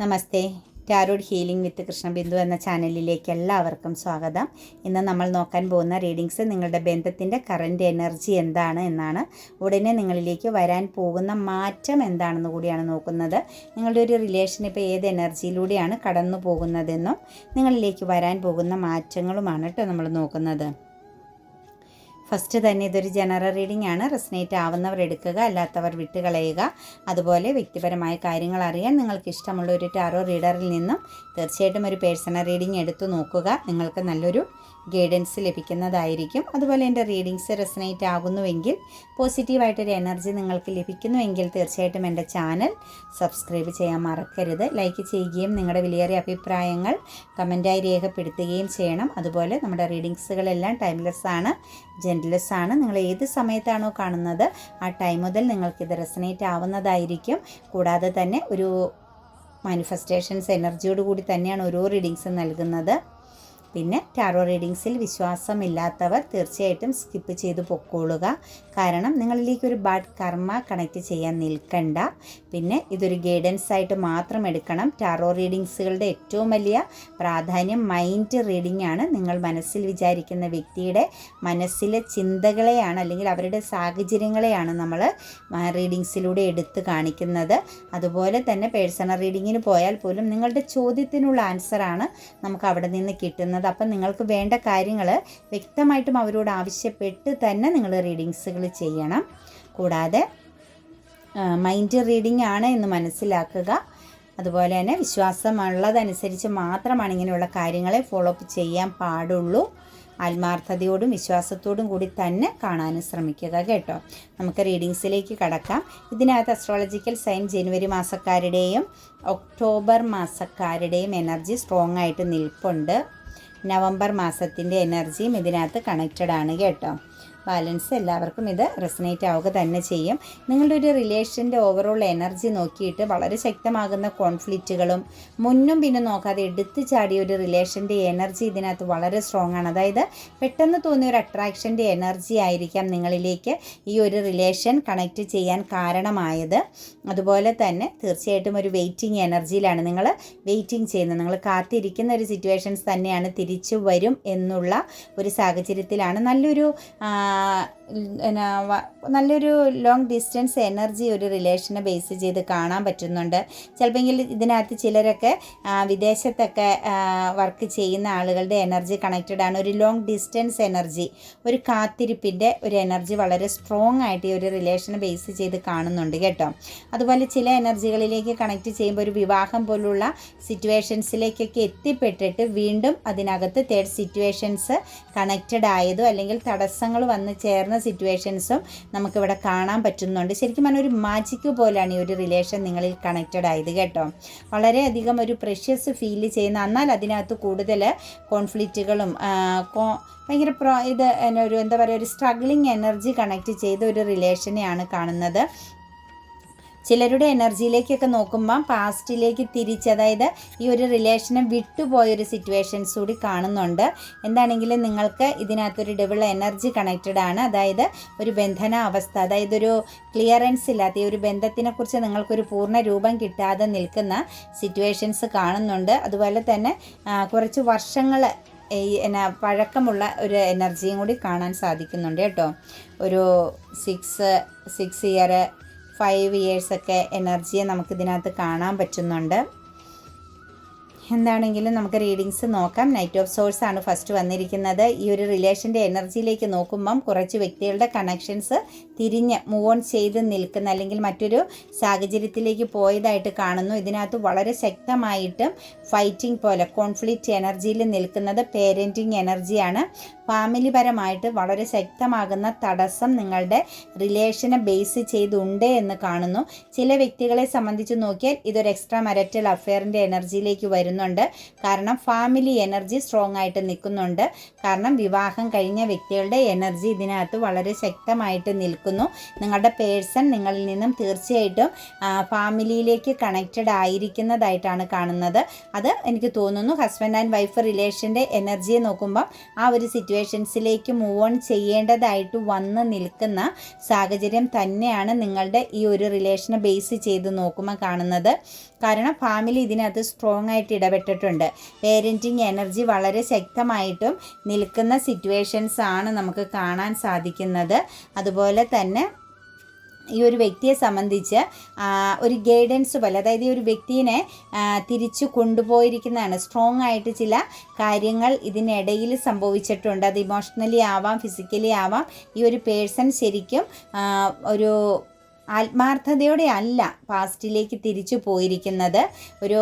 Namaste. Tarot healing with Krishnabindu എന്ന ചാനലിലേക്ക് എല്ലാവർക്കും സ്വാഗതം. ഇന്ന് നമ്മൾ നോക്കാൻ പോകുന്ന റീഡിങ്സ് നിങ്ങളുടെ ബന്ധത്തിന്റെ കറന്റ് എനർജി എന്താണ് എന്നാണ്. ഉടനെ നിങ്ങളിലേക്ക് വരാൻ പോകുന്ന മാറ്റം എന്താണെന്ന് കൂടിയാണ് നോക്കുന്നത്. നിങ്ങളുടെ ഒരു റിലേഷൻ ഇപ്പോൾ ഏത് എനർജിയിലൂടെയാണ് കടന്നു പോകുന്നതെന്നും നിങ്ങളിലേക്ക് വരാൻ പോകുന്ന മാറ്റങ്ങളുമാണ് കേട്ടോ നമ്മൾ നോക്കുന്നത്. ഫസ്റ്റ് തന്നെ ഇതൊരു ജനറൽ റീഡിംഗ് ആണ്. റെസിനേറ്റ് ആവുന്നവർ എടുക്കുക അല്ലാത്തവർ വിട്ടുകളയുക. അതുപോലെ വ്യക്തിപരമായ കാര്യങ്ങൾ അറിയാൻ നിങ്ങൾക്ക് ഇഷ്ടമുള്ള ഒരു ടാറോ റീഡറിൽ നിന്നും തീർച്ചയായിട്ടും ഒരു പേഴ്സണൽ റീഡിംഗ് എടുത്തു നോക്കുക. നിങ്ങൾക്ക് നല്ലൊരു ഗൈഡൻസ് ലഭിക്കുന്നതായിരിക്കും. അതുപോലെ എന്റെ റീഡിങ്സ് റെസനേറ്റ് ആകുന്നുവെങ്കിൽ പോസിറ്റീവായിട്ടൊരു എനർജി നിങ്ങൾക്ക് ലഭിക്കുന്നുവെങ്കിൽ തീർച്ചയായിട്ടും എന്റെ ചാനൽ സബ്സ്ക്രൈബ് ചെയ്യാൻ മറക്കരുത്. ലൈക്ക് ചെയ്യുകയും നിങ്ങളുടെ വിലയേറിയ അഭിപ്രായങ്ങൾ കമന്റായി രേഖപ്പെടുത്തുകയും ചെയ്യണം. അതുപോലെ നമ്മുടെ റീഡിങ്സുകളെല്ലാം ടൈംലെസ് ആണ് ജെന്റ്ലെസ് ആണ് നിങ്ങൾ ഏത് സമയത്താണോ കാണുന്നത് ആ ടൈം മുതൽ നിങ്ങൾക്കിത് റെസനേറ്റ് ആവുന്നതായിരിക്കും. കൂടാതെ തന്നെ ഒരു മാനിഫെസ്റ്റേഷൻസ് എനർജിയോട് കൂടി തന്നെയാണ് ഓരോ റീഡിങ്സും നൽകുന്നത്. പിന്നെ ടാറോ റീഡിങ്സിൽ വിശ്വാസമില്ലാത്തവർ തീർച്ചയായിട്ടും സ്കിപ്പ് ചെയ്ത് പൊക്കോളുക. കാരണം നിങ്ങളിലേക്ക് ഒരു ബാഡ് കർമ്മ കണക്ട് ചെയ്യാൻ നിൽക്കണ്ട. പിന്നെ ഇതൊരു ഗൈഡൻസ് ആയിട്ട് മാത്രം എടുക്കണം. ടാറോ റീഡിങ്സുകളുടെ ഏറ്റവും വലിയ പ്രാധാന്യം മൈൻഡ് റീഡിംഗ് ആണ്. നിങ്ങൾ മനസ്സിൽ വിചാരിക്കുന്ന വ്യക്തിയുടെ മനസ്സിലെ ചിന്തകളെയാണ് അല്ലെങ്കിൽ അവരുടെ സാഹചര്യങ്ങളെയാണ് നമ്മൾ റീഡിങ്സിലൂടെ എടുത്ത് കാണിക്കുന്നത്. അതുപോലെ തന്നെ പേഴ്സണൽ റീഡിങ്ങിന് പോയാൽ പോലും നിങ്ങളുടെ ചോദ്യത്തിനുള്ള ആൻസറാണ് നമുക്ക് അവിടെ നിന്ന് കിട്ടുന്നത്. അപ്പം നിങ്ങൾക്ക് വേണ്ട കാര്യങ്ങൾ വ്യക്തമായിട്ടും അവരോട് ആവശ്യപ്പെട്ട് തന്നെ നിങ്ങൾ റീഡിങ്സുകൾ ചെയ്യണം. കൂടാതെ മൈൻഡ് റീഡിംഗ് ആണ് എന്ന് മനസ്സിലാക്കുക. അതുപോലെ തന്നെ വിശ്വാസമുള്ളതനുസരിച്ച് മാത്രമാണ് ഇങ്ങനെയുള്ള കാര്യങ്ങളെ ഫോളോ അപ്പ് ചെയ്യാൻ പാടുള്ളൂ. ആത്മാർത്ഥതയോടും വിശ്വാസത്തോടും കൂടി തന്നെ കാണാനും ശ്രമിക്കുക കേട്ടോ. നമുക്ക് റീഡിങ്സിലേക്ക് കടക്കാം. ഇതിനകത്ത് അസ്ട്രോളജിക്കൽ സൈൻ ജനുവരി മാസക്കാരുടെയും ഒക്ടോബർ മാസക്കാരുടെയും എനർജി സ്ട്രോങ് ആയിട്ട് നിൽപ്പുണ്ട്. നവംബർ മാസത്തിന്റെ എനർജിയും ഇതിനകത്ത് കണക്റ്റഡ് ആണ് കേട്ടോ. ബാലൻസ് എല്ലാവർക്കും ഇത് റെസനേറ്റ് ആവുക തന്നെ ചെയ്യും. നിങ്ങളുടെ ഒരു റിലേഷന്റെ ഓവറോൾ എനർജി നോക്കിയിട്ട് വളരെ ശക്തമാകുന്ന കോൺഫ്ലിക്റ്റുകളും മുന്നും പിന്നും നോക്കാതെ എടുത്തു ചാടിയ ഒരു റിലേഷന്റെ എനർജി ഇതിനകത്ത് വളരെ സ്ട്രോങ് ആണ്. അതായത് പെട്ടെന്ന് തോന്നിയ ഒരു അട്രാക്ഷന്റെ എനർജി ആയിരിക്കാം നിങ്ങളിലേക്ക് ഈ ഒരു റിലേഷൻ കണക്റ്റ് ചെയ്യാൻ കാരണമായത്. അതുപോലെ തന്നെ തീർച്ചയായിട്ടും ഒരു വെയിറ്റിംഗ് എനർജിയിലാണ് നിങ്ങൾ വെയിറ്റിംഗ് ചെയ്യുന്നത്. നിങ്ങൾ കാത്തിരിക്കുന്ന ഒരു സിറ്റുവേഷൻസ് തന്നെയാണ് തിരിച്ചു വരും എന്നുള്ള ഒരു സാഹചര്യത്തിലാണ് നല്ലൊരു എന്നാ നല്ലൊരു ലോങ് ഡിസ്റ്റൻസ് എനർജി ഒരു റിലേഷനെ ബേസ് ചെയ്ത് കാണാൻ പറ്റുന്നുണ്ട്. ചിലപ്പോൾ ഇതിനകത്ത് ചിലരൊക്കെ വിദേശത്തൊക്കെ വർക്ക് ചെയ്യുന്ന ആളുകളുടെ എനർജി കണക്റ്റഡ് ആണ്. ഒരു ലോങ് ഡിസ്റ്റൻസ് എനർജി ഒരു കാത്തിരിപ്പിന്റെ ഒരു എനർജി വളരെ സ്ട്രോങ് ആയിട്ട് ഈ ഒരു റിലേഷനെ ബേസ് ചെയ്ത് കാണുന്നുണ്ട് കേട്ടോ. അതുപോലെ ചില എനർജികളിലേക്ക് കണക്റ്റ് ചെയ്യുമ്പോൾ ഒരു വിവാഹം പോലുള്ള സിറ്റുവേഷൻസിലേക്കൊക്കെ എത്തിപ്പെട്ടിട്ട് വീണ്ടും അതിനകത്ത് തേർഡ് സിറ്റുവേഷൻസ് കണക്റ്റഡ് ആയതോ അല്ലെങ്കിൽ തടസ്സങ്ങൾ ചേർന്ന സിറ്റുവേഷൻസും നമുക്കിവിടെ കാണാൻ പറ്റുന്നുണ്ട്. ശരിക്കും പറഞ്ഞാൽ ഒരു മാജിക്ക് പോലെയാണ് ഈ ഒരു റിലേഷൻ നിങ്ങളിൽ കണക്റ്റഡ് ആയത് കേട്ടോ. വളരെയധികം ഒരു പ്രഷ്യസ് ഫീൽ ചെയ്യുന്ന എന്നാൽ അതിനകത്ത് കൂടുതൽ കോൺഫ്ലിക്റ്റുകളും ഭയങ്കര പ്രോ ഇത് ഒരു എന്താ പറയുക ഒരു സ്ട്രഗ്ലിങ് എനർജി കണക്ട് ചെയ്ത ഒരു റിലേഷനെയാണ് കാണുന്നത്. ചിലരുടെ എനർജിയിലേക്കൊക്കെ നോക്കുമ്പം പാസ്റ്റിലേക്ക് തിരിച്ച് അതായത് ഈ ഒരു റിലേഷനെ വിട്ടുപോയൊരു സിറ്റുവേഷൻസ് കൂടി കാണുന്നുണ്ട്. എന്താണെങ്കിലും നിങ്ങൾക്ക് ഇതിനകത്തൊരു ഡബിൾ എനർജി കണക്റ്റഡ് ആണ്. അതായത് ഒരു ബന്ധന അവസ്ഥ അതായത് ഒരു ക്ലിയറൻസ് ഇല്ലാത്ത ഈ ഒരു ബന്ധത്തിനെക്കുറിച്ച് നിങ്ങൾക്കൊരു പൂർണ രൂപം കിട്ടാതെ നിൽക്കുന്ന സിറ്റുവേഷൻസ് കാണുന്നുണ്ട്. അതുപോലെ തന്നെ കുറച്ച് വർഷങ്ങൾ ഈ എന്നാ പഴക്കമുള്ള ഒരു എനർജിയും കൂടി കാണാൻ സാധിക്കുന്നുണ്ട് കേട്ടോ. ഒരു സിക്സ് സിക്സ് ഇയർ ഫൈവ് ഇയേഴ്സൊക്കെ എനർജിയെ നമുക്കിതിനകത്ത് കാണാൻ പറ്റുന്നുണ്ട്. എന്താണെങ്കിലും നമുക്ക് റീഡിങ്സ് നോക്കാം. നൈറ്റ് ഓഫ് സോഴ്സ് ആണ് ഫസ്റ്റ് വന്നിരിക്കുന്നത്. ഈ ഒരു റിലേഷന്റെ എനർജിയിലേക്ക് നോക്കുമ്പം കുറച്ച് വ്യക്തികളുടെ കണക്ഷൻസ് തിരിഞ്ഞ് മൂവ് ഓൺ ചെയ്ത് നിൽക്കുന്ന അല്ലെങ്കിൽ മറ്റൊരു സാഹചര്യത്തിലേക്ക് പോയതായിട്ട് കാണുന്നു. ഇതിനകത്ത് വളരെ ശക്തമായിട്ടും ഫൈറ്റിംഗ് പോലെ കോൺഫ്ലിക്റ്റ് എനർജിയിൽ നിൽക്കുന്നത് പേരന്റിങ് എനർജിയാണ് ഫാമിലി പരമായിട്ട് വളരെ ശക്തമാകുന്ന തടസ്സം നിങ്ങളുടെ റിലേഷനെ ബേസ് ചെയ്തുണ്ട് എന്ന് കാണുന്നു. ചില വ്യക്തികളെ സംബന്ധിച്ച് നോക്കിയാൽ ഇതൊരു എക്സ്ട്രാ മരറ്റൽ അഫെയറിന്റെ എനർജിയിലേക്ക് വരുന്നുണ്ട്. കാരണം ഫാമിലി എനർജി സ്ട്രോങ് ആയിട്ട് നിൽക്കുന്നുണ്ട്. കാരണം വിവാഹം കഴിഞ്ഞ വ്യക്തികളുടെ എനർജി ഇതിനകത്ത് വളരെ ശക്തമായിട്ട് നിൽക്കുന്നു. നിങ്ങളുടെ പേഴ്സൺ നിങ്ങളിൽ നിന്നും തീർച്ചയായിട്ടും ഫാമിലിയിലേക്ക് കണക്റ്റഡ് ആയിരിക്കുന്നതായിട്ടാണ് കാണുന്നത്. അത് എനിക്ക് തോന്നുന്നു ഹസ്ബൻഡ് ആൻഡ് വൈഫ് റിലേഷന്റെ എനർജിയെ നോക്കുമ്പോൾ ആ ഒരു സിറ്റുവേഷൻ സിറ്റുവേഷൻസിലേക്ക് മൂവ് ഓൺ ചെയ്യേണ്ടതായിട്ട് വന്ന് നിൽക്കുന്ന സാഹചര്യം തന്നെയാണ് നിങ്ങളുടെ ഈ ഒരു റിലേഷനെ ബേസ് ചെയ്ത് നോക്കുമ്പോൾ കാണുന്നത്. കാരണം ഫാമിലി ഇതിനകത്ത് സ്ട്രോങ് ആയിട്ട് ഇടപെട്ടിട്ടുണ്ട്. പേരന്റിങ് എനർജി വളരെ ശക്തമായിട്ടും നിൽക്കുന്ന സിറ്റുവേഷൻസ് ആണ് നമുക്ക് കാണാൻ സാധിക്കുന്നത്. അതുപോലെ തന്നെ ഈ ഒരു വ്യക്തിയെ സംബന്ധിച്ച് ഒരു ഗൈഡൻസ് പോലെ അതായത് ഈ ഒരു വ്യക്തിനെ തിരിച്ചു കൊണ്ടുപോയിരിക്കുന്നതാണ്. സ്ട്രോങ് ആയിട്ട് ചില കാര്യങ്ങൾ ഇതിനിടയിൽ സംഭവിച്ചിട്ടുണ്ട്. അത് ഇമോഷണലി ആവാം ഫിസിക്കലി ആവാം. ഈ ഒരു പേഴ്സൺ ശരിക്കും ഒരു ആത്മാർത്ഥതയോടെ അല്ല പാസ്റ്റിലേക്ക് തിരിച്ചു പോയിരിക്കുന്നത്. ഒരു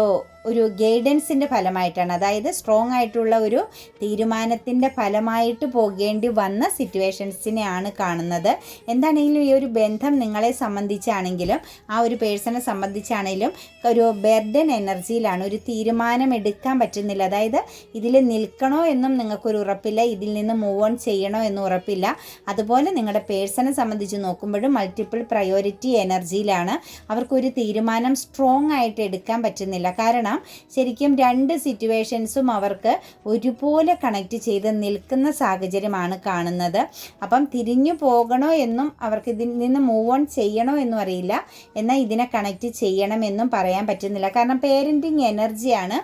ഒരു ഗൈഡൻസിന്റെ ഫലമായിട്ടാണ്. അതായത് സ്ട്രോങ് ആയിട്ടുള്ള ഒരു തീരുമാനത്തിന്റെ ഫലമായിട്ട് പോകേണ്ടി വന്ന സിറ്റുവേഷൻസിനെയാണ് കാണുന്നത്. എന്താണെങ്കിലും ഈ ഒരു ബന്ധം നിങ്ങളെ സംബന്ധിച്ചാണെങ്കിലും ആ ഒരു പേഴ്സണെ സംബന്ധിച്ചാണെങ്കിലും ഒരു ബെർഡൻ എനർജിയിലാണ് ഒരു തീരുമാനം എടുക്കാൻ പറ്റുന്നില്ല. അതായത് ഇതിൽ നിൽക്കണോ എന്നും നിങ്ങൾക്കൊരു ഉറപ്പില്ല ഇതിൽ നിന്ന് മൂവ് ഓൺ ചെയ്യണോ എന്നും ഉറപ്പില്ല. അതുപോലെ നിങ്ങളുടെ പേഴ്സണെ സംബന്ധിച്ച് നോക്കുമ്പോഴും മൾട്ടിപ്പിൾ പ്രയോറിറ്റി എനർജിയിലാണ് അവർക്കൊരു തീരുമാനം സ്ട്രോങ് ആയിട്ട് എടുക്കാൻ പറ്റുന്നില്ല. കാരണം ശരിക്കും രണ്ട് സിറ്റുവേഷൻസും അവർക്ക് ഒരുപോലെ കണക്റ്റ് ചെയ്ത് നിൽക്കുന്ന സാഹചര്യമാണ് കാണുന്നത്. അപ്പം തിരിഞ്ഞു പോകണോ എന്നും അവർക്ക് ഇതിൽ നിന്ന് മൂവ് ഓൺ ചെയ്യണോ എന്നും അറിയില്ല. എന്നാൽ ഇതിനെ കണക്റ്റ് ചെയ്യണമെന്നും പറയാൻ പറ്റുന്നില്ല. കാരണം പേരന്റിങ് എനർജിയാണ്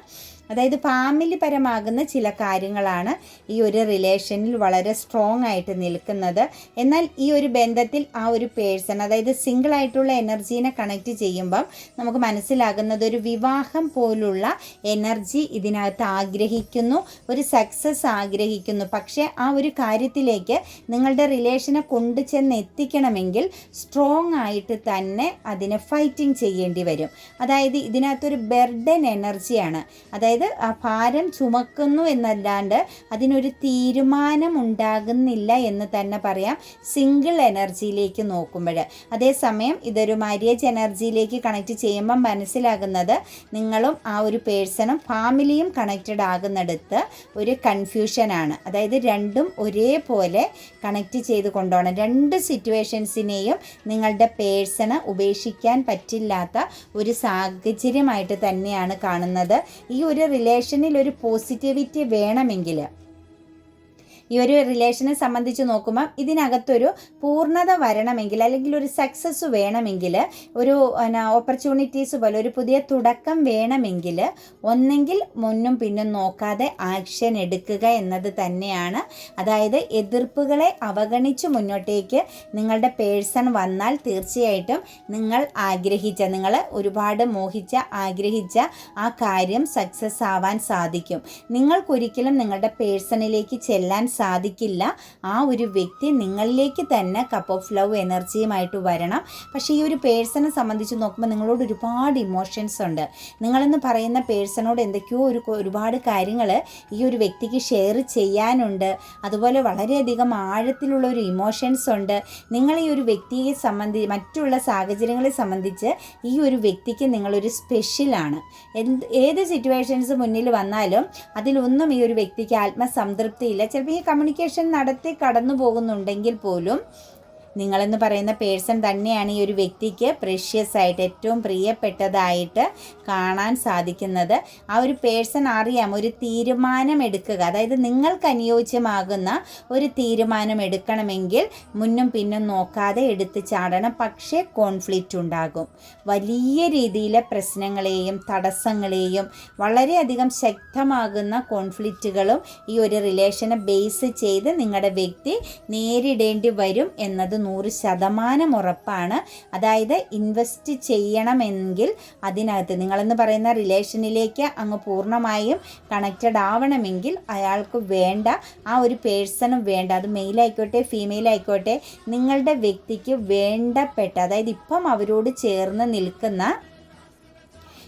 അതായത് ഫാമിലി പരമാകുന്ന ചില കാര്യങ്ങളാണ് ഈ ഒരു റിലേഷനിൽ വളരെ സ്ട്രോങ് ആയിട്ട് നിൽക്കുന്നത്. എന്നാൽ ഈ ഒരു ബന്ധത്തിൽ ആ ഒരു പേഴ്സൺ അതായത് സിംഗിൾ ആയിട്ടുള്ള എനർജീനെ കണക്ട് ചെയ്യുമ്പം നമുക്ക് മനസ്സിലാകുന്നത് ഒരു വിവാഹം പോലുള്ള എനർജി ഇതിനകത്ത് ആഗ്രഹിക്കുന്നു ഒരു സക്സസ് ആഗ്രഹിക്കുന്നു. പക്ഷേ ആ ഒരു കാര്യത്തിലേക്ക് നിങ്ങളുടെ റിലേഷനെ കൊണ്ടു ചെന്ന് എത്തിക്കണമെങ്കിൽ സ്ട്രോങ് ആയിട്ട് തന്നെ അതിനെ ഫൈറ്റിംഗ് ചെയ്യേണ്ടി വരും. അതായത് ഇതിനകത്തൊരു ബെർഡൻ എനർജിയാണ് അതായത് ആ ഭാരം ചുമക്കുന്നു എന്നല്ലാണ്ട് അതിനൊരു തീരുമാനം ഉണ്ടാകുന്നില്ല എന്ന് തന്നെ പറയാം സിംഗിൾ എനർജിയിലേക്ക് നോക്കുമ്പോൾ. അതേസമയം ഇതൊരു മാരിയേജ് എനർജിയിലേക്ക് കണക്ട് ചെയ്യുമ്പം മനസ്സിലാകുന്നത് നിങ്ങളും ആ ഒരു പേഴ്സണും ഫാമിലിയും കണക്റ്റഡ് ആകുന്നിടത്ത് ഒരു കൺഫ്യൂഷനാണ്. അതായത് രണ്ടും ഒരേപോലെ കണക്ട് ചെയ്ത് കൊണ്ടുപോകണം രണ്ട് സിറ്റുവേഷൻസിനെയും നിങ്ങളുടെ പേഴ്സണ് ഉപേക്ഷിക്കാൻ പറ്റില്ലാത്ത ഒരു സാഹചര്യമായിട്ട് തന്നെയാണ് കാണുന്നത്. ഈ ഒരു റിലേഷനിൽ ഒരു പോസിറ്റിവിറ്റി വേണമെങ്കിൽ ഈ ഒരു റിലേഷനെ സംബന്ധിച്ച് നോക്കുമ്പോൾ ഇതിനകത്തൊരു പൂർണത വരണമെങ്കിൽ അല്ലെങ്കിൽ ഒരു സക്സസ് വേണമെങ്കിൽ ഒരു ഓപ്പർച്യൂണിറ്റീസ് പോലെ ഒരു പുതിയ തുടക്കം വേണമെങ്കിൽ ഒന്നെങ്കിൽ മുന്നും പിന്നും നോക്കാതെ ആക്ഷൻ എടുക്കുക എന്നത് തന്നെയാണ്. അതായത് എതിർപ്പുകളെ അവഗണിച്ച് മുന്നോട്ടേക്ക് നിങ്ങളുടെ പേഴ്സൺ വന്നാൽ തീർച്ചയായിട്ടും നിങ്ങൾ ആഗ്രഹിച്ച നിങ്ങൾ ഒരുപാട് മോഹിച്ച ആഗ്രഹിച്ച ആ കാര്യം സക്സസ് ആവാൻ സാധിക്കും. നിങ്ങൾക്കൊരിക്കലും നിങ്ങളുടെ പേഴ്സണിലേക്ക് ചെല്ലാൻ സാധിക്കില്ല. ആ ഒരു വ്യക്തി നിങ്ങളിലേക്ക് തന്നെ കപ്പ് ഓഫ് ലവ് എനർജിയുമായിട്ട് വരണം. പക്ഷേ ഈ ഒരു പേഴ്സണെ സംബന്ധിച്ച് നോക്കുമ്പോൾ നിങ്ങളോട് ഒരുപാട് ഇമോഷൻസ് ഉണ്ട്. നിങ്ങളെന്ന് പറയുന്ന പേഴ്സണോട് എന്തൊക്കെയോ ഒരു ഒരുപാട് കാര്യങ്ങൾ ഈ ഒരു വ്യക്തിക്ക് ഷെയർ ചെയ്യാനുണ്ട്. അതുപോലെ വളരെയധികം ആഴത്തിലുള്ള ഒരു ഇമോഷൻസ് ഉണ്ട്. നിങ്ങൾ ഈ ഒരു വ്യക്തിയെ സംബന്ധി മറ്റുള്ള സാഹചര്യങ്ങളെ സംബന്ധിച്ച് ഈ ഒരു വ്യക്തിക്ക് നിങ്ങളൊരു സ്പെഷ്യലാണ് എന്ത് ഏത് സിറ്റുവേഷൻസ് മുന്നിൽ വന്നാലും അതിലൊന്നും ഈ ഒരു വ്യക്തിക്ക് ആത്മസംതൃപ്തിയില്ല. ചിലപ്പോൾ ഈ കമ്മ്യൂണിക്കേഷൻ നടത്തി കടന്നു പോകുന്നുണ്ടെങ്കിൽ പോലും നിങ്ങളെന്ന് പറയുന്ന പേഴ്സൺ തന്നെയാണ് ഈ ഒരു വ്യക്തിക്ക് പ്രഷ്യസ് ആയിട്ട് ഏറ്റവും പ്രിയപ്പെട്ടതായിട്ട് കാണാൻ സാധിക്കുന്നത്. ആ ഒരു പേഴ്സൺ അറിയാം ഒരു തീരുമാനം എടുക്കുക. അതായത് നിങ്ങൾക്ക് അനുയോജ്യമാകുന്ന ഒരു തീരുമാനം എടുക്കണമെങ്കിൽ മുന്നും പിന്നും നോക്കാതെ എടുത്ത് ചാടണം. പക്ഷേ കോൺഫ്ലിക്റ്റ് ഉണ്ടാകും. വലിയ രീതിയിലെ പ്രശ്നങ്ങളെയും തടസ്സങ്ങളെയും വളരെയധികം ശക്തമാകുന്ന കോൺഫ്ലിക്റ്റുകളും ഈ ഒരു റിലേഷനെ ബേസ് ചെയ്ത് നിങ്ങളുടെ വ്യക്തി നേരിടേണ്ടി വരും എന്നത് നൂറ് ശതമാനം ഉറപ്പാണ്. അതായത് ഇൻവെസ്റ്റ് ചെയ്യണമെങ്കിൽ അതിനകത്ത് നിങ്ങളെന്ന് പറയുന്ന റിലേഷനിലേക്ക് അങ്ങ് പൂർണമായും കണക്റ്റഡ് ആവണമെങ്കിൽ അയാൾക്ക് വേണ്ട ആ ഒരു പേഴ്സണും വേണ്ട. അത് മെയിൽ ആയിക്കോട്ടെ ഫീമെയിൽ ആയിക്കോട്ടെ നിങ്ങളുടെ വ്യക്തിക്ക് വേണ്ടപ്പെട്ട അതായത് ഇപ്പം അവരോട് ചേർന്ന് നിൽക്കുന്ന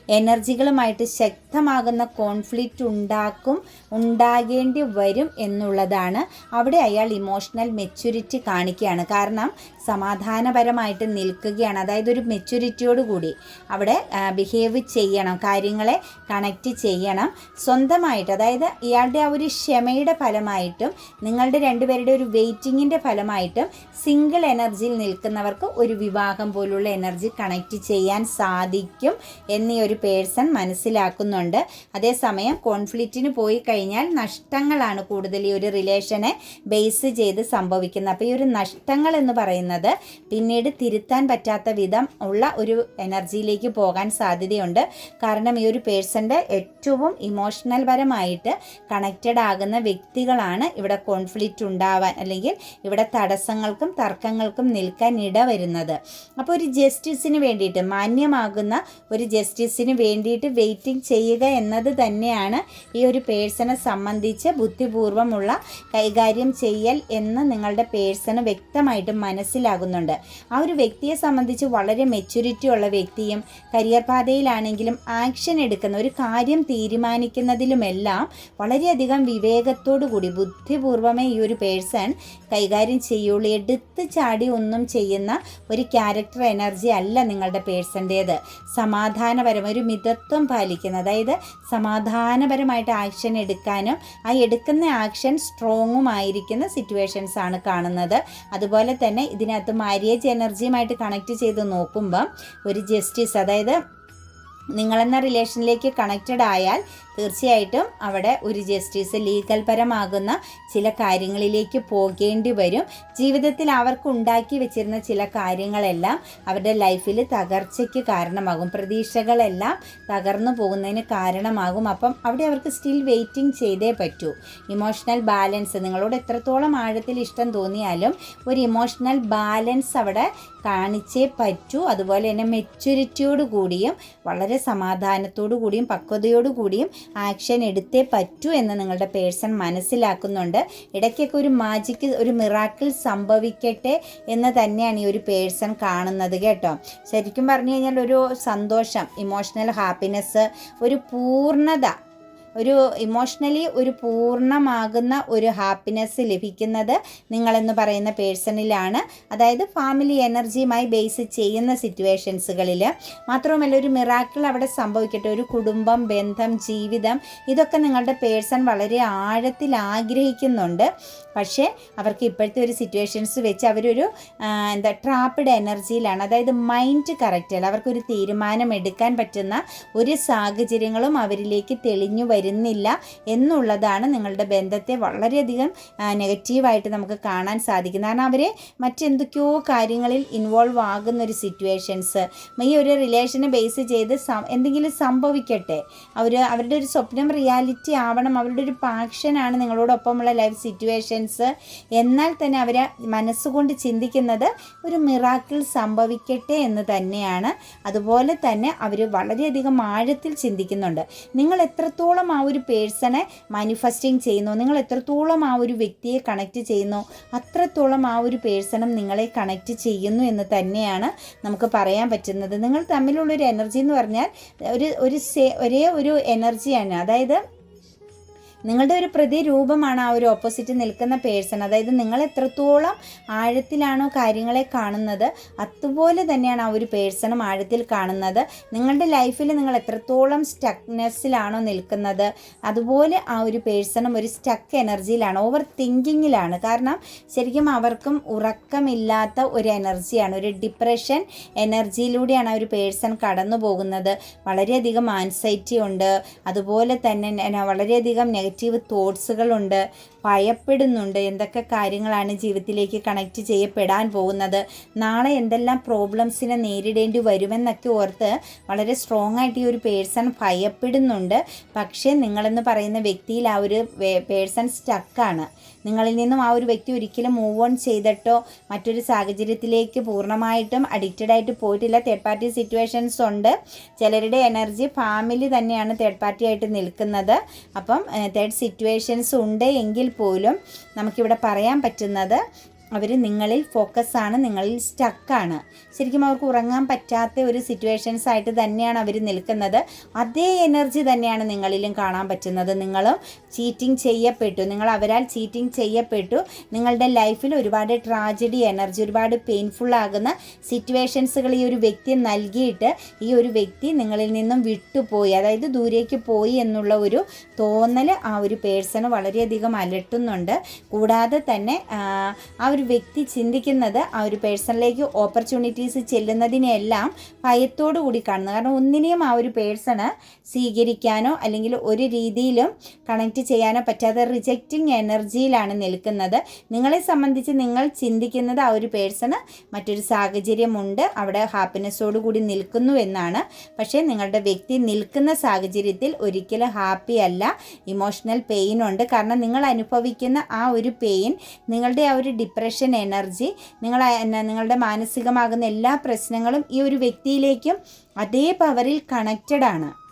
എനർജികളുമായിട്ട് ശക്തമാകുന്ന കോൺഫ്ലിക്റ്റ് ഉണ്ടാക്കും ഉണ്ടാകേണ്ടി വരും എന്നുള്ളതാണ്. അവിടെ അയാൾ ഇമോഷണൽ മെച്യൂരിറ്റി കാണിക്കുകയാണ്. കാരണം സമാധാനപരമായിട്ട് നിൽക്കുകയാണ്. അതായത് ഒരു മെച്യൂരിറ്റിയോട് കൂടി അവിടെ ബിഹേവ് ചെയ്യണം കാര്യങ്ങളെ കണക്റ്റ് ചെയ്യണം. സ്വന്തമായിട്ട് അതായത് ഇയാളുടെ ആ ഒരു ക്ഷമയുടെ ഫലമായിട്ടും നിങ്ങളുടെ രണ്ടുപേരുടെ ഒരു വെയിറ്റിങ്ങിന്റെ ഫലമായിട്ടും സിംഗിൾ എനർജിയിൽ നിൽക്കുന്നവർക്ക് ഒരു വിവാഹം പോലുള്ള എനർജി കണക്റ്റ് ചെയ്യാൻ സാധിക്കും എന്നീ ഒരു പേഴ്സൺ മനസ്സിലാക്കുന്നുണ്ട്. അതേസമയം കോൺഫ്ലിക്റ്റിന് പോയി കഴിഞ്ഞാൽ നഷ്ടങ്ങളാണ് കൂടുതൽ ഈ ഒരു റിലേഷനെ ബേസ് ചെയ്ത് സംഭവിക്കുന്നത്. അപ്പോൾ ഈ ഒരു നഷ്ടങ്ങൾ എന്ന് പറയുന്നത് പിന്നീട് തിരുത്താൻ പറ്റാത്ത വിധം ഉള്ള ഒരു എനർജിയിലേക്ക് പോകാൻ സാധ്യതയുണ്ട്. കാരണം ഈ ഒരു പേഴ്സന്റെ ഏറ്റവും ഇമോഷണൽ പരമായിട്ട് കണക്റ്റഡ് ആകുന്ന വ്യക്തികളാണ് ഇവിടെ കോൺഫ്ലിക്റ്റ് ഉണ്ടാവാൻ അല്ലെങ്കിൽ ഇവിടെ തടസ്സങ്ങൾക്കും തർക്കങ്ങൾക്കും നിൽക്കാൻ ഇട വരുന്നത്. അപ്പോൾ ഒരു ജസ്റ്റിസിന് വേണ്ടിയിട്ട് മാന്യമാകുന്ന ഒരു ജസ്റ്റിസിന് വേണ്ടിയിട്ട് വെയിറ്റിംഗ് ചെയ്യുക എന്നത് തന്നെയാണ് ഈ ഒരു പേഴ്സണെ സംബന്ധിച്ച് ബുദ്ധിപൂർവമുള്ള കൈകാര്യം ചെയ്യൽ എന്ന് നിങ്ങളുടെ പേഴ്സണ് വ്യക്തമായിട്ട് മനസ്സിലാകുന്നുണ്ട്. ആ ഒരു വ്യക്തിയെ സംബന്ധിച്ച് വളരെ മെച്യൂരിറ്റി ഉള്ള വ്യക്തിയും കരിയർ പാതയിലാണെങ്കിലും ആക്ഷൻ എടുക്കുന്ന ഒരു കാര്യം തീരുമാനിക്കുന്നതിലുമെല്ലാം വളരെയധികം വിവേകത്തോടു കൂടി ബുദ്ധിപൂർവമേ ഈ ഒരു പേഴ്സൺ കൈകാര്യം ചെയ്യുള്ളൂ. എടുത്ത് ചാടി ഒന്നും ചെയ്യുന്ന ഒരു ക്യാരക്ടർ എനർജി അല്ല നിങ്ങളുടെ പേഴ്സന്റേത് സമാധാനപരം ഒരു മിതത്വം പാലിക്കുന്നത് അതായത് സമാധാനപരമായിട്ട് ആക്ഷൻ എടുക്കാനും ആ എടുക്കുന്ന ആക്ഷൻ സ്ട്രോങ്ങും ആയിരിക്കുന്ന സിറ്റുവേഷൻസ് ആണ് കാണുന്നത്. അതുപോലെ തന്നെ ഇതിനകത്ത് മാരിയേജ് എനർജിയുമായിട്ട് കണക്ട് ചെയ്ത് നോക്കുമ്പം ഒരു ജസ്റ്റിസ് അതായത് നിങ്ങളെന്ന റിലേഷനിലേക്ക് കണക്റ്റഡ് ആയാൽ തീർച്ചയായിട്ടും അവിടെ ഒരു ജസ്റ്റിസ് ലീഗൽ പരമാകുന്ന ചില കാര്യങ്ങളിലേക്ക് പോകേണ്ടി വരും. ജീവിതത്തിൽ അവർക്ക് ഉണ്ടാക്കി വെച്ചിരുന്ന ചില കാര്യങ്ങളെല്ലാം അവരുടെ ലൈഫിൽ തകർച്ചയ്ക്ക് കാരണമാകും. പ്രതീക്ഷകളെല്ലാം തകർന്നു പോകുന്നതിന് കാരണമാകും. അപ്പം അവിടെ അവർക്ക് സ്റ്റിൽ വെയിറ്റിംഗ് ചെയ്തേ പറ്റൂ. ഇമോഷണൽ ബാലൻസ് നിങ്ങളോട് എത്രത്തോളം ആഴത്തിൽ ഇഷ്ടം തോന്നിയാലും ഒരു ഇമോഷണൽ ബാലൻസ് അവിടെ കാണിച്ചേ പറ്റൂ. അതുപോലെ തന്നെ മെച്യൂരിറ്റിയോട് കൂടിയും വളരെ സമാധാനത്തോടു കൂടിയും പക്വതയോടു കൂടിയും ആക്ഷൻ എടുത്തേ പറ്റൂ എന്ന് നിങ്ങളുടെ പേഴ്സൺ മനസ്സിലാക്കുന്നുണ്ട്. ഇടയ്ക്കൊക്കെ ഒരു മാജിക്ക് ഒരു മിറാക്കിൾ സംഭവിക്കട്ടെ എന്ന് തന്നെയാണ് ഈ ഒരു പേഴ്സൺ കാണുന്നത് കേട്ടോ. ശരിക്കും പറഞ്ഞു കഴിഞ്ഞാൽ ഒരു സന്തോഷം ഇമോഷണൽ ഹാപ്പിനെസ് ഒരു പൂർണത ഒരു ഇമോഷണലി ഒരു പൂർണമാകുന്ന ഒരു ഹാപ്പിനെസ് ലഭിക്കുന്നത് നിങ്ങളെന്ന് പറയുന്ന പേഴ്സണിലാണ് അതായത് ഫാമിലി എനർജിയുമായി ബേസ് ചെയ്യുന്ന സിറ്റുവേഷൻസുകളിൽ മാത്രവുമല്ല ഒരു മിറാക്കിൾ അവിടെ സംഭവിക്കട്ടെ. ഒരു കുടുംബം ബന്ധം ജീവിതം ഇതൊക്കെ നിങ്ങളുടെ പേഴ്സൺ വളരെ ആഴത്തിൽ ആഗ്രഹിക്കുന്നുണ്ട്. പക്ഷേ അവർക്ക് ഇപ്പോഴത്തെ ഒരു സിറ്റുവേഷൻസ് വെച്ച് അവരൊരു എന്താ ട്രാപ്പിഡ് എനർജിയിലാണ് അതായത് മൈൻഡ് കറക്റ്റ് അല്ല. അവർക്കൊരു തീരുമാനം എടുക്കാൻ പറ്റുന്ന ഒരു സാഹചര്യങ്ങളും അവരിലേക്ക് തെളിഞ്ഞു വരുന്നില്ല എന്നുള്ളതാണ് നിങ്ങളുടെ ബന്ധത്തെ വളരെയധികം നെഗറ്റീവായിട്ട് നമുക്ക് കാണാൻ സാധിക്കും കാരണം അവരെ മറ്റെന്തൊക്കെയോ കാര്യങ്ങളിൽ ഇൻവോൾവ് ആകുന്ന ഒരു സിറ്റുവേഷൻസ് ഈ ഒരു റിലേഷനെ ബേസ് ചെയ്ത് എന്തെങ്കിലും സംഭവിക്കട്ടെ. അവർ അവരുടെ ഒരു സ്വപ്നം റിയാലിറ്റി ആവണം. അവരുടെ ഒരു പാഷനാണ് നിങ്ങളോടൊപ്പമുള്ള ലൈഫ് സിറ്റുവേഷൻസ് എന്നാൽ തന്നെ അവരെ മനസ്സുകൊണ്ട് ചിന്തിക്കുന്നത് ഒരു മിറാക്കിൾ സംഭവിക്കട്ടെ എന്ന് തന്നെയാണ്. അതുപോലെ തന്നെ അവർ വളരെയധികം ആഴത്തിൽ ചിന്തിക്കുന്നുണ്ട്. നിങ്ങൾ എത്രത്തോളം ആ ഒരു പേഴ്സണെ മാനിഫെസ്റ്റിങ് ചെയ്യുന്നു. നിങ്ങൾ എത്രത്തോളം ആ ഒരു വ്യക്തിയെ കണക്റ്റ് ചെയ്യുന്നു അത്രത്തോളം ആ ഒരു പേഴ്സണും നിങ്ങളെ കണക്റ്റ് ചെയ്യുന്നു എന്ന് തന്നെയാണ് നമുക്ക് പറയാൻ പറ്റുന്നത്. നിങ്ങൾ തമ്മിലുള്ളൊരു എനർജി എന്ന് പറഞ്ഞാൽ ഒരു ഒരു സേ ഒരേ ഒരു എനർജിയാണ് അതായത് നിങ്ങളുടെ ഒരു പ്രതിരൂപമാണ് ആ ഒരു ഓപ്പോസിറ്റ് നിൽക്കുന്ന പേഴ്സൺ അതായത് നിങ്ങൾ എത്രത്തോളം ആഴത്തിലാണോ കാര്യങ്ങളെ കാണുന്നത് അതുപോലെ തന്നെയാണ് ആ ഒരു പേഴ്സണും ആഴത്തിൽ കാണുന്നത്. നിങ്ങളുടെ ലൈഫിൽ നിങ്ങൾ എത്രത്തോളം സ്റ്റക്നെസ്സിലാണോ നിൽക്കുന്നത് അതുപോലെ ആ ഒരു പേഴ്സണും ഒരു സ്റ്റക്ക് എനർജിയിലാണ് ഓവർ തിങ്കിങ്ങിലാണ് കാരണം ശരിക്കും അവർക്കും ഉറക്കമില്ലാത്ത ഒരു എനർജിയാണ് ഒരു ഡിപ്രഷൻ എനർജിയിലൂടെയാണ് ആ ഒരു പേഴ്സൺ കടന്നു പോകുന്നത് വളരെയധികം ആൻസൈറ്റി ഉണ്ട് അതുപോലെ തന്നെ വളരെയധികം നെഗറ്റീവ് തോട്ട്സുകളുണ്ട് ഭയപ്പെടുന്നുണ്ട്. എന്തൊക്കെ കാര്യങ്ങളാണ് ജീവിതത്തിലേക്ക് കണക്റ്റ് ചെയ്യപ്പെടാൻ പോകുന്നത്? നാളെ എന്തെല്ലാം പ്രോബ്ലംസിനെ നേരിടേണ്ടി വരുമെന്നൊക്കെ ഓർത്ത് വളരെ സ്ട്രോങ് ആയിട്ട് ഈ ഒരു പേഴ്സൺ ഭയപ്പെടുന്നുണ്ട്. പക്ഷേ നിങ്ങളെന്ന് പറയുന്ന വ്യക്തിയിൽ ആ ഒരു പേഴ്സൺ സ്റ്റക്കാണ് നിങ്ങളിൽ നിന്നും ആ ഒരു വ്യക്തി ഒരിക്കലും മൂവ് ഓൺ ചെയ്തിട്ടോ മറ്റൊരു സാഹചര്യത്തിലേക്ക് പൂർണമായിട്ടും അഡിക്റ്റഡ് ആയിട്ട് പോയിട്ടില്ല. തേർഡ് പാർട്ടി സിറ്റുവേഷൻസ് ഉണ്ട്. ചിലരുടെ എനർജി ഫാമിലി തന്നെയാണ് തേർഡ് പാർട്ടി ആയിട്ട് നിൽക്കുന്നത്. അപ്പം തേർഡ് സിറ്റുവേഷൻസ് ഉണ്ട് എങ്കിൽ പോലും നമുക്കിവിടെ പറയാൻ പറ്റുന്നത് അവർ നിങ്ങളിൽ ഫോക്കസാണ് നിങ്ങളിൽ സ്റ്റക്കാണ് ശരിക്കും അവർക്ക് ഉറങ്ങാൻ പറ്റാത്ത ഒരു സിറ്റുവേഷൻസ് ആയിട്ട് തന്നെയാണ് അവർ നിൽക്കുന്നത്. അതേ എനർജി തന്നെയാണ് നിങ്ങളിലും കാണാൻ പറ്റുന്നത്. നിങ്ങളും ചീറ്റിംഗ് ചെയ്യപ്പെട്ടു നിങ്ങൾ അവരാൽ ചീറ്റിംഗ് ചെയ്യപ്പെട്ടു. നിങ്ങളുടെ ലൈഫിൽ ഒരുപാട് ട്രാജഡി എനർജി ഒരുപാട് പെയിൻഫുൾ ആകുന്ന സിറ്റുവേഷൻസുകൾ ഈ ഒരു വ്യക്തി നൽകിയിട്ട് ഈ ഒരു വ്യക്തി നിങ്ങളിൽ നിന്നും വിട്ടുപോയി അതായത് ദൂരേക്ക് പോയി എന്നുള്ള ഒരു തോന്നൽ ആ ഒരു പേഴ്സണ് വളരെയധികം അലട്ടുന്നുണ്ട്. കൂടാതെ തന്നെ ആ ഒരു വ്യക്തി ചിന്തിക്കുന്നത് ആ ഒരു പേഴ്സണിലേക്ക് ഓപ്പർച്യൂണിറ്റീസ് ചെല്ലുന്നതിനെല്ലാം ഭയത്തോടു കൂടി കാണുന്നത് കാരണം ഒന്നിനെയും ആ ഒരു പേഴ്സണ് സ്വീകരിക്കാനോ അല്ലെങ്കിൽ ഒരു രീതിയിലും കണക്ട് ചെയ്യാനോ പറ്റാതെ റിജക്റ്റിംഗ് എനർജിയിലാണ് നിൽക്കുന്നത്. നിങ്ങളെ സംബന്ധിച്ച് നിങ്ങൾ ചിന്തിക്കുന്നത് ആ ഒരു പേഴ്സണ് മറ്റൊരു സാഹചര്യമുണ്ട് അവിടെ ഹാപ്പിനെസ്സോടു കൂടി നിൽക്കുന്നു എന്നാണ്. പക്ഷേ നിങ്ങളുടെ വ്യക്തി നിൽക്കുന്ന സാഹചര്യത്തിൽ ഒരിക്കലും ഹാപ്പി അല്ല ഇമോഷണൽ പെയിൻ ഉണ്ട്. കാരണം നിങ്ങൾ അനുഭവിക്കുന്ന ആ ഒരു പെയിൻ നിങ്ങളുടെ ആ ഒരു ഡിപ്രഷൻ എനർജി നിങ്ങൾ നിങ്ങളുടെ മാനസികമാകുന്ന എല്ലാ പ്രശ്നങ്ങളും ഈ ഒരു വ്യക്തിയിലേക്കും അതേ പവറിൽ കണക്റ്റഡ് ആണ്.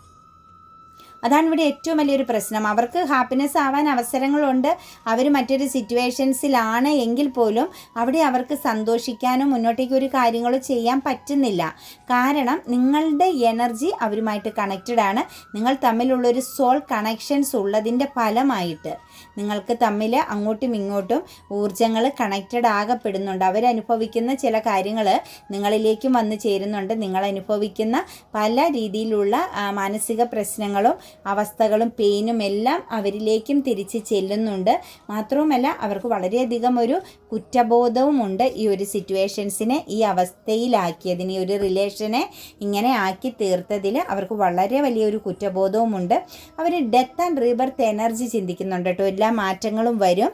അതാണ് ഇവിടെ ഏറ്റവും വലിയൊരു പ്രശ്നം. അവർക്ക് ഹാപ്പിനെസ് ആവാൻ അവസരങ്ങളുണ്ട്. അവർ മറ്റൊരു സിറ്റുവേഷൻസിലാണ് എങ്കിൽ പോലും അവിടെ അവർക്ക് സന്തോഷിക്കാനോ മുന്നോട്ടേക്ക് ഒരു കാര്യങ്ങളോ ചെയ്യാൻ പറ്റുന്നില്ല. കാരണം നിങ്ങളുടെ എനർജി അവരുമായിട്ട് കണക്റ്റഡ് ആണ്. നിങ്ങൾ തമ്മിലുള്ളൊരു സോൾ കണക്ഷൻസ് ഉള്ളതിന്റെ ഫലമായിട്ട്. നിങ്ങൾക്ക് തമ്മിൽ അങ്ങോട്ടും ഇങ്ങോട്ടും ഊർജങ്ങൾ കണക്റ്റഡ് ആകപ്പെടുന്നുണ്ട്. അവരനുഭവിക്കുന്ന ചില കാര്യങ്ങൾ നിങ്ങളിലേക്കും വന്ന് ചേരുന്നുണ്ട്. നിങ്ങൾ അനുഭവിക്കുന്ന പല രീതിയിലുള്ള മാനസിക പ്രശ്നങ്ങളും അവസ്ഥകളും പെയിനും എല്ലാം അവരിലേക്കും തിരിച്ച് ചെല്ലുന്നുണ്ട്. മാത്രവുമല്ല അവർക്ക് വളരെയധികം ഒരു കുറ്റബോധവും ഉണ്ട് ഈ ഒരു സിറ്റുവേഷൻസിനെ ഈ അവസ്ഥയിലാക്കിയതിന് ഈ ഒരു റിലേഷനെ ഇങ്ങനെ ആക്കി തീർത്തതിൽ അവർക്ക് വളരെ വലിയൊരു കുറ്റബോധവുമുണ്ട്. അവർ ഡെത്ത് ആൻഡ് റീബർത്ത് എനർജി ചിന്തിക്കുന്നുണ്ട് കേട്ടോ. എല്ലാ മാറ്റങ്ങളും വരും.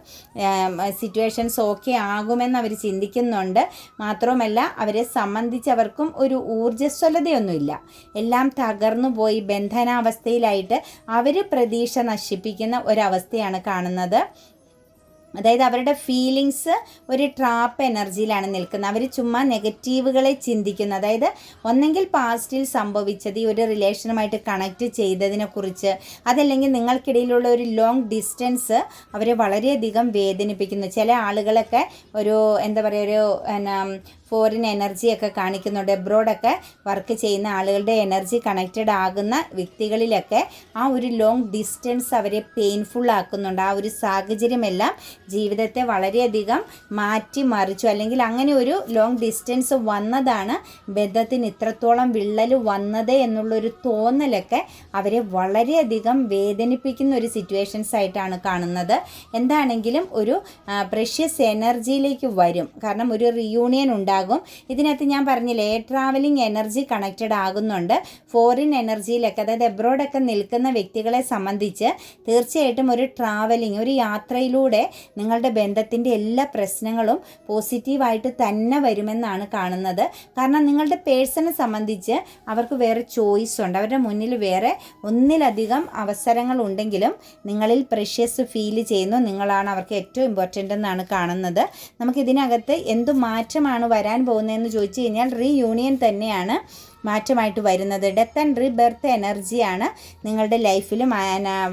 സിറ്റുവേഷൻസ് ഓക്കെ ആകുമെന്ന് അവർ ചിന്തിക്കുന്നുണ്ട്. മാത്രവുമല്ല അവരെ സംബന്ധിച്ചവർക്കും ഒരു ഊർജസ്വലതയൊന്നുമില്ല. എല്ലാം തകർന്നു പോയി ബന്ധനാവസ്ഥയിലായിട്ട് അവർ പ്രതീക്ഷ നശിപ്പിക്കുന്ന ഒരവസ്ഥയാണ് കാണുന്നത്. അതായത് അവരുടെ ഫീലിങ്സ് ഒരു ട്രാപ്പ് എനർജിയിലാണ് നിൽക്കുന്നത്. അവർ ചുമ്മാ നെഗറ്റീവുകളെ ചിന്തിക്കുന്നു. അതായത് ഒന്നെങ്കിൽ പാസ്റ്റിൽ സംഭവിച്ചത് ഈ ഒരു റിലേഷനുമായിട്ട് കണക്ട് ചെയ്തതിനെക്കുറിച്ച് അതല്ലെങ്കിൽ നിങ്ങൾക്കിടയിലുള്ള ഒരു ലോങ് ഡിസ്റ്റൻസ് അവരെ വളരെയധികം വേദനിപ്പിക്കുന്നു. ചില ആളുകളൊക്കെ ഒരു എന്താ പറയുക ഒരു എന്നാ ഫോറിൻ എനർജിയൊക്കെ കാണിക്കുന്നുണ്ട്. എബ്രോഡൊക്കെ വർക്ക് ചെയ്യുന്ന ആളുകളുടെ എനർജി കണക്റ്റഡ് ആകുന്ന വ്യക്തികളിലൊക്കെ ആ ഒരു ലോങ് ഡിസ്റ്റൻസ് അവരെ പെയിൻഫുൾ ആക്കുന്നുണ്ട്. ആ ഒരു സാഹചര്യമെല്ലാം ജീവിതത്തെ വളരെയധികം മാറ്റി മറിച്ചു അല്ലെങ്കിൽ അങ്ങനെ ഒരു ലോങ് ഡിസ്റ്റൻസ് വന്നതാണ് ബന്ധത്തിന് ഇത്രത്തോളം വിള്ളൽ വന്നത് എന്നുള്ളൊരു തോന്നലൊക്കെ അവരെ വളരെയധികം വേദനിപ്പിക്കുന്ന ഒരു സിറ്റുവേഷൻസ് ആയിട്ടാണ് കാണുന്നത്. എന്താണെങ്കിലും ഒരു പ്രഷ്യസ് എനർജിയിലേക്ക് വരും. കാരണം ഒരു റിയൂണിയൻ ഉണ്ടാകും. ഉണ്ടാകും ഇതിനകത്ത് ഞാൻ പറഞ്ഞില്ലേ എയർ ട്രാവലിംഗ് എനർജി കണക്റ്റഡ് ആകുന്നുണ്ട് ഫോറിൻ എനർജിയിലൊക്കെ അതായത് എബ്രോഡൊക്കെ നിൽക്കുന്ന വ്യക്തികളെ സംബന്ധിച്ച് തീർച്ചയായിട്ടും ഒരു ട്രാവലിംഗ് ഒരു യാത്രയിലൂടെ നിങ്ങളുടെ ബന്ധത്തിന്റെ എല്ലാ പ്രശ്നങ്ങളും പോസിറ്റീവായിട്ട് തന്നെ വരുമെന്നാണ് കാണുന്നത്. കാരണം നിങ്ങളുടെ പേഴ്സണെ സംബന്ധിച്ച് അവർക്ക് വേറെ ചോയ്സ് ഉണ്ട്. അവരുടെ മുന്നിൽ വേറെ ഒന്നിലധികം അവസരങ്ങൾ ഉണ്ടെങ്കിലും നിങ്ങളിൽ പ്രഷ്യസ് ഫീൽ ചെയ്യുന്നു. നിങ്ങളാണ് അവർക്ക് ഏറ്റവും ഇമ്പോർട്ടന്റ് എന്നാണ് കാണുന്നത്. നമുക്കിതിനകത്ത് എന്ത് മാറ്റമാണ് വരാൻ വരാൻ പോകുന്നതെന്ന് ചോദിച്ചു കഴിഞ്ഞാൽ റീയൂണിയൻ തന്നെയാണ്. മാറ്റമായിട്ട് വരുന്നത്. ഡെത്ത് ആൻഡ് റീബർത്ത് എനർജിയാണ് നിങ്ങളുടെ ലൈഫിൽ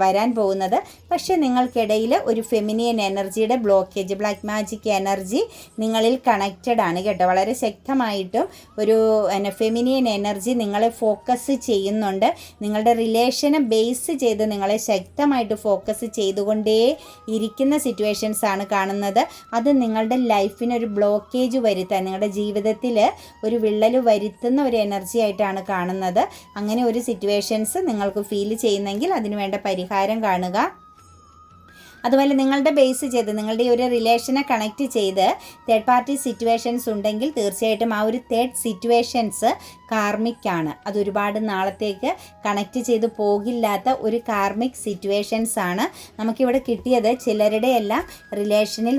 വരാൻ പോകുന്നത്. പക്ഷേ നിങ്ങൾക്കിടയിൽ ഒരു ഫെമിനിയൻ എനർജിയുടെ ബ്ലോക്കേജ് ബ്ലാക്ക് മാജിക് എനർജി നിങ്ങളിൽ കണക്റ്റഡ് ആണ് കേട്ടോ. വളരെ ശക്തമായിട്ടും ഒരു ഫെമിനിയൻ എനർജി നിങ്ങളെ ഫോക്കസ് ചെയ്യുന്നുണ്ട്. നിങ്ങളുടെ റിലേഷനെ ബേസ് ചെയ്ത് നിങ്ങളെ ശക്തമായിട്ട് ഫോക്കസ് ചെയ്തുകൊണ്ടേ ഇരിക്കുന്ന സിറ്റുവേഷൻസ് ആണ് കാണുന്നത്. അത് നിങ്ങളുടെ ലൈഫിനൊരു ബ്ലോക്കേജ് വരുത്താൻ നിങ്ങളുടെ ജീവിതത്തിൽ ഒരു വിള്ളൽ വരുത്തുന്ന ഒരു എനർജി ആയിട്ടാണ് കാണുന്നത്. അങ്ങനെ ഒരു സിറ്റുവേഷൻസ് നിങ്ങൾക്ക് ഫീൽ ചെയ്യുന്നെങ്കിൽ അതിനുവേണ്ട പരിഹാരം കാണുക. അതുപോലെ നിങ്ങളുടെ ബേസ് ചെയ്ത് നിങ്ങളുടെ ഒരു റിലേഷനെ കണക്ട് ചെയ്ത് തേർഡ് പാർട്ടി സിറ്റുവേഷൻസ് ഉണ്ടെങ്കിൽ തീർച്ചയായിട്ടും ആ ഒരു തേർഡ് സിറ്റുവേഷൻസ് കാർമിക്കാണ്. അതൊരുപാട് നാളത്തേക്ക് കണക്ട് ചെയ്ത് പോകില്ലാത്ത ഒരു കാർമിക് സിറ്റുവേഷൻസ് ആണ് നമുക്കിവിടെ കിട്ടിയത്. ചിലരുടെ എല്ലാം റിലേഷനിൽ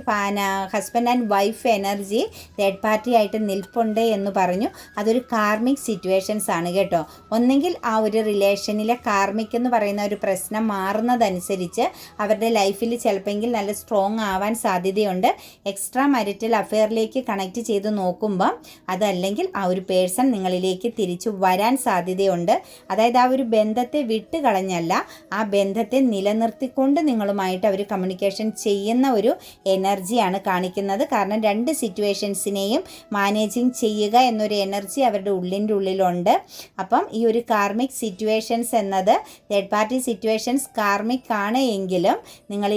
husband and wife energy third party ആയിട്ട് നിൽപ്പുണ്ട് എന്ന് പറഞ്ഞു. അതൊരു കാർമിക് സിറ്റുവേഷൻസ് ആണ് കേട്ടോ. ഒന്നെങ്കിൽ ആ ഒരു റിലേഷനിലെ കാർമിക് എന്ന് പറയുന്ന ഒരു പ്രശ്നം മാറുന്നതനുസരിച്ച് അവരുടെ ലൈഫിൽ ചിലപ്പോൾ നല്ല സ്ട്രോങ് ആവാൻ സാധ്യതയുണ്ട്. എക്സ്ട്രാ മരിറ്റൽ അഫെയറിലേക്ക് കണക്ട് ചെയ്ത് നോക്കുമ്പം അതല്ലെങ്കിൽ ആ ഒരു പേഴ്സൺ നിങ്ങളിലേക്ക് തിരിച്ചു വരാൻ സാധ്യതയുണ്ട്. അതായത് ആ ഒരു ബന്ധത്തെ വിട്ട് കളഞ്ഞല്ല ആ ബന്ധത്തെ നിലനിർത്തിക്കൊണ്ട് നിങ്ങളുമായിട്ട് അവർ കമ്മ്യൂണിക്കേഷൻ ചെയ്യുന്ന ഒരു എനർജിയാണ് കാണിക്കുന്നത്. കാരണം രണ്ട് സിറ്റുവേഷൻസിനെയും മാനേജിങ് ചെയ്യുക എന്നൊരു എനർജി അവരുടെ ഉള്ളിന്റെ ഉള്ളിലുണ്ട്. അപ്പം ഈ ഒരു കാർമിക് സിറ്റുവേഷൻസ് എന്നത് തേർഡ് പാർട്ടി സിറ്റുവേഷൻസ് കാർമിക് ആണ് എങ്കിലും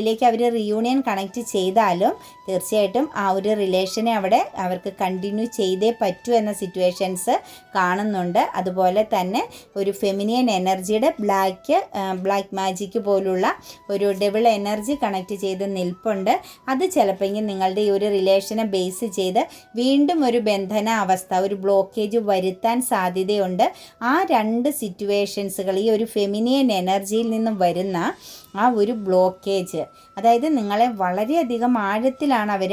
നിങ്ങളിലേക്ക് അവർ റിയൂണിയൻ കണക്ട് ചെയ്താലും തീർച്ചയായിട്ടും ആ ഒരു റിലേഷനെ അവിടെ അവർക്ക് കണ്ടിന്യൂ ചെയ്തേ പറ്റൂ എന്ന സിറ്റുവേഷൻസ് കാണുന്നുണ്ട്. അതുപോലെ തന്നെ ഒരു ഫെമിനിയൻ എനർജിയുടെ ബ്ലാക്ക് ബ്ലാക്ക് മാജിക് പോലുള്ള ഒരു ഡബിൾ എനർജി കണക്ട് ചെയ്ത് നിൽപ്പുണ്ട്. അത് ചിലപ്പോൾ നിങ്ങളുടെ ഈ ഒരു റിലേഷനെ ബേസ് ചെയ്ത് വീണ്ടും ഒരു ബന്ധന അവസ്ഥ ഒരു ബ്ലോക്കേജ് വരുത്താൻ സാധ്യതയുണ്ട്. ആ രണ്ട് സിറ്റുവേഷൻസുകൾ ഈ ഒരു ഫെമിനിയൻ എനർജിയിൽ നിന്നും വരുന്ന ആ ഒരു ബ്ലോക്കേജ് അതായത് നിങ്ങളെ വളരെയധികം ആഴത്തിലാണ് അവർ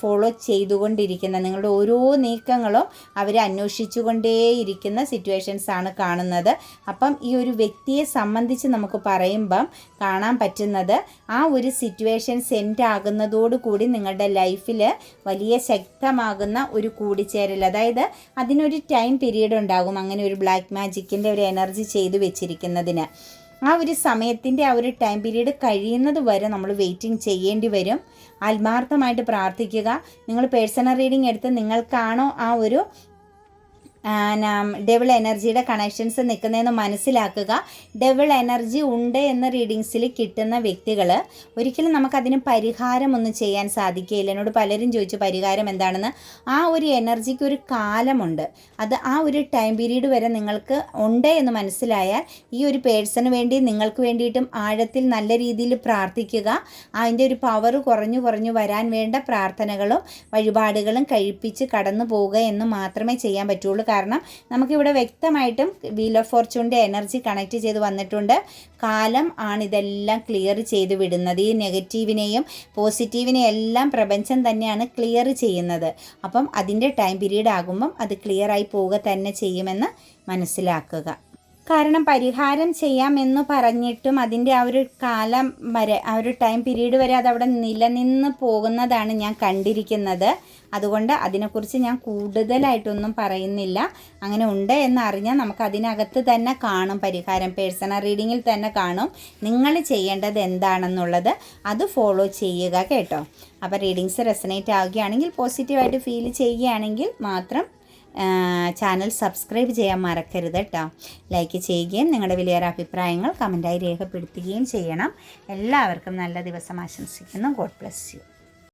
ഫോളോ ചെയ്തുകൊണ്ടിരിക്കുന്നത്. നിങ്ങളുടെ ഓരോ നീക്കങ്ങളും അവർ അന്വേഷിച്ചുകൊണ്ടേയിരിക്കുന്ന സിറ്റുവേഷൻസ് ആണ് കാണുന്നത്. അപ്പം ഈ ഒരു വ്യക്തിയെ സംബന്ധിച്ച് നമുക്ക് പറയുമ്പം കാണാൻ പറ്റുന്നത് ആ ഒരു സിറ്റുവേഷൻ സെന്റ് ആകുന്നതോടുകൂടി നിങ്ങളുടെ ലൈഫിൽ വലിയ ശക്തമാകുന്ന ഒരു കൂടിച്ചേരൽ. അതായത് അതിനൊരു ടൈം പീരീഡ് ഉണ്ടാകും. അങ്ങനെ ഒരു ബ്ലാക്ക് മാജിക്കിന്റെ ഒരു എനർജി ചെയ്തു വെച്ചിരിക്കുന്നതിന്. ആ ഒരു സമയത്തിന്റെ ആ ഒരു ടൈം പീരീഡ് കഴിയുന്നത് വരെ നമ്മൾ വെയിറ്റിംഗ് ചെയ്യേണ്ടി വരും. ആത്മാർത്ഥമായിട്ട് പ്രാർത്ഥിക്കുക. നിങ്ങൾ പേഴ്സണൽ റീഡിംഗ് എടുത്ത് നിങ്ങൾക്കാണോ ആ ഒരു ഡെവിൾ എനർജിയുടെ കണക്ഷൻസ് നിൽക്കുന്നതെന്ന് മനസ്സിലാക്കുക. ഡെവിൾ എനർജി ഉണ്ട് എന്ന റീഡിങ്സിൽ കിട്ടുന്ന വ്യക്തികൾ ഒരിക്കലും നമുക്കതിന് പരിഹാരമൊന്നും ചെയ്യാൻ സാധിക്കുകയില്ല. എന്നോട് പലരും ചോദിച്ചു പരിഹാരം എന്താണെന്ന്? ആ ഒരു എനർജിക്ക് ഒരു കാലമുണ്ട്. അത് ആ ഒരു ടൈം പീരീഡ് വരെ നിങ്ങൾക്ക് ഉണ്ട് എന്ന് മനസ്സിലായാൽ ഈ ഒരു പേഴ്സണ് വേണ്ടി നിങ്ങൾക്ക് വേണ്ടിയിട്ടും ആഴത്തിൽ നല്ല രീതിയിൽ പ്രാർത്ഥിക്കുക. അതിന്റെ ഒരു പവർ കുറഞ്ഞു കുറഞ്ഞു വരാൻ വേണ്ട പ്രാർത്ഥനകളും വഴിപാടുകളും കഴിപ്പിച്ച് കടന്നു പോവുക എന്ന് മാത്രമേ ചെയ്യാൻ പറ്റുള്ളൂ. കാരണം നമുക്കിവിടെ വ്യക്തമായിട്ടും വീൽ ഓഫ് ഫോർച്യൂണിന്റെ എനർജി കണക്ട് ചെയ്ത് വന്നിട്ടുണ്ട്. കാലം ആണ് ഇതെല്ലാം ക്ലിയർ ചെയ്ത് വിടുന്നത്. ഈ നെഗറ്റീവിനെയും പോസിറ്റീവിനെയും എല്ലാം പ്രപഞ്ചം തന്നെയാണ് ക്ലിയർ ചെയ്യുന്നത്. അപ്പം അതിന്റെ ടൈം പീരീഡ് ആകുമ്പം അത് ക്ലിയർ ആയി പോവുക തന്നെ ചെയ്യുമെന്ന് മനസ്സിലാക്കുക. കാരണം പരിഹാരം ചെയ്യാമെന്ന് പറഞ്ഞിട്ടും അതിന്റെ ആ ഒരു കാലം വരെ ആ ഒരു ടൈം പീരീഡ് വരെ അതവിടെ നിലനിന്ന് പോകുന്നതാണ് ഞാൻ കണ്ടിരിക്കുന്നത്. അതുകൊണ്ട് അതിനെക്കുറിച്ച് ഞാൻ കൂടുതലായിട്ടൊന്നും പറയുന്നില്ല. അങ്ങനെ ഉണ്ട് എന്നറിഞ്ഞാൽ നമുക്ക് അതിനകത്ത് തന്നെ കാണും പരിഹാരം പേഴ്സണൽ റീഡിങ്ങിൽ തന്നെ കാണും. നിങ്ങൾ ചെയ്യേണ്ടത് എന്താണെന്നുള്ളത് അത് ഫോളോ ചെയ്യുക കേട്ടോ. അപ്പോൾ റീഡിങ്സ് റെസനേറ്റ് ആവുകയാണെങ്കിൽ പോസിറ്റീവായിട്ട് ഫീൽ ചെയ്യുകയാണെങ്കിൽ മാത്രം ചാനൽ സബ്സ്ക്രൈബ് ചെയ്യാൻ മറക്കരുത് കേട്ടോ ലൈക്ക് ചെയ്യുകയും നിങ്ങളുടെ വലിയൊരു അഭിപ്രായങ്ങൾ കമന്റായി രേഖപ്പെടുത്തുകയും ചെയ്യണം. എല്ലാവർക്കും നല്ല ദിവസം ആശംസിക്കുന്നു. God bless you.